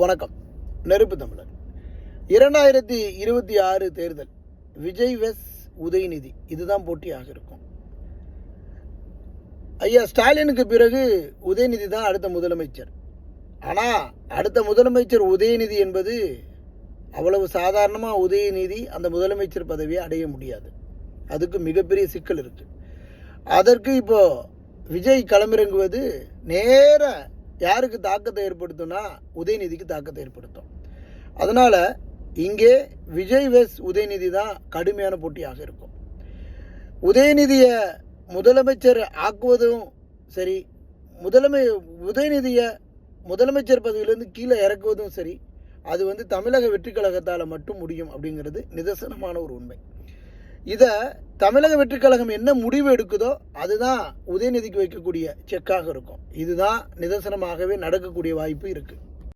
வணக்கம். நெருப்பு தமிழர். இரண்டாயிரத்தி இருபத்தி ஆறு தேர்தல். விஜய் வெஸ் உதயநிதி. இதுதான் போட்டியாக இருக்கும். ஐயா ஸ்டாலினுக்கு பிறகு உதயநிதி தான் அடுத்த முதலமைச்சர். ஆனால் அடுத்த முதலமைச்சர் உதயநிதி என்பது அவ்வளவு சாதாரணமாக உதயநிதி அந்த முதலமைச்சர் பதவியை அடைய முடியாது. அதுக்கு மிகப்பெரிய சிக்கல் இருக்குது அதற்கு இப்போது விஜய் களமிறங்குவது நேராக யாருக்கு தாக்கத்தை ஏற்படுத்தும்னா உதயநிதிக்கு தாக்கத்தை ஏற்படுத்தும். அதனால் இங்கே விஜய் வெஸ் உதயநிதி தான் கடுமையான போட்டியாக இருக்கும். உதயநிதியை முதலமைச்சர் ஆக்குவதும் சரி முதலமை உதயநிதியை முதலமைச்சர் பதவியிலேருந்து கீழே இறக்குவதும் சரி அது வந்து தமிழக வெற்றி கழகத்தால் மட்டும் முடியும் அப்படிங்கிறது நிதர்சனமான ஒரு உண்மை. இதை தமிழக வெற்றி கழகம் என்ன முடிவு எடுக்குதோ அதுதான் உதயநிதிக்கு வைக்கக்கூடிய செக்காக இருக்கும். இதுதான் நிதர்சனமாகவே நடக்கக்கூடிய வாய்ப்பு இருக்குது